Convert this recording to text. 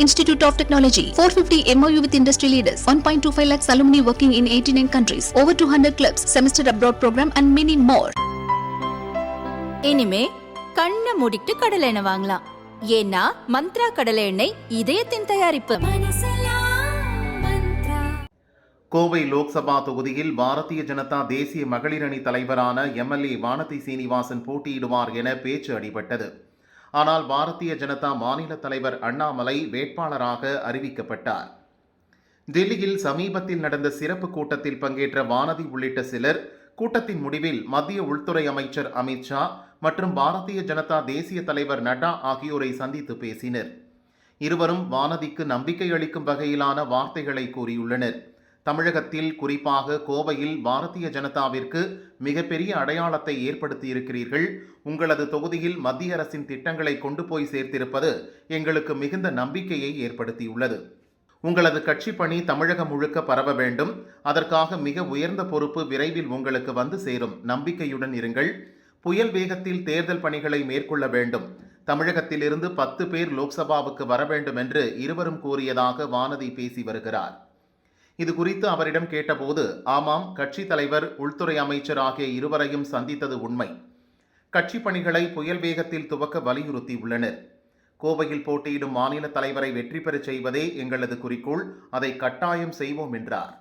Institute of Technology, 450 MOU with industry leaders, 1.25 lakhs alumni working in 89 countries, over 200 clubs, semester abroad program and many more. இனிமே கண்ணை மூடிட்டு கடலை எண்ணெய் வாங்கலாம் ஏன்னா மந்த்ரா கடலை எண்ணெய் இதயத்தின் தயாரிப்பு கோவை லோக்சபா தொகுதியில் பாரதிய ஜனதா தேசிய மகளிர் அணி தலைவரான எம்எல்ஏ வானதி சீனிவாசன் போட்டியிடுவார் என பேச்சு அடிபட்டது ஆனால் பாரதிய ஜனதா மாநில தலைவர் அண்ணாமலை வேட்பாளராக அறிவிக்கப்பட்டார். டெல்லியில் சமீபத்தில் நடந்த சிறப்பு கூட்டத்தில் பங்கேற்ற வானதி உள்ளிட்ட சிலர் கூட்டத்தின் முடிவில் மத்திய உள்துறை அமைச்சர் அமித்ஷா மற்றும் பாரதிய ஜனதா தேசிய தலைவர் நட்டா ஆகியோரை சந்தித்து பேசினர். இருவரும் வானதிக்கு நம்பிக்கை அளிக்கும் வகையிலான வார்த்தைகளை கூறியுள்ளனர். தமிழகத்தில் குறிப்பாக கோவையில் பாரதிய ஜனதாவிற்கு மிகப்பெரிய அடையாளத்தை ஏற்படுத்தியிருக்கிறீர்கள். உங்களது தொகுதியில் மத்திய அரசின் திட்டங்களை கொண்டு போய் சேர்த்திருப்பது எங்களுக்கு மிகுந்த நம்பிக்கையை ஏற்படுத்தியுள்ளது. உங்களது கட்சி பணி தமிழகம் முழுக்க பரவ வேண்டும். அதற்காக மிக உயர்ந்த பொறுப்பு விரைவில் உங்களுக்கு வந்து சேரும். நம்பிக்கையுடன் இருங்கள். புயல் வேகத்தில் தேர்தல் பணிகளை மேற்கொள்ள வேண்டும். தமிழகத்திலிருந்து பத்து பேர் லோக்சபாவுக்கு வர வேண்டும் என்று இருவரும் கூறியதாக வானதி பேசி வருகிறார். இது குறித்து அவரிடம் கேட்டபோது ஆமாம் கட்சி தலைவர் உள்துறை அமைச்சர் ஆகிய இருவரையும் சந்தித்தது உண்மை. கட்சி பணிகளை புயல் வேகத்தில் துவக்க வலியுறுத்தியுள்ளனர். கோவையில் போட்டியிடும் மாநில தலைவரை வெற்றி பெறச் செய்வதே எங்களது குறிக்கோள். அதை கட்டாயம் செய்வோம் என்றார்.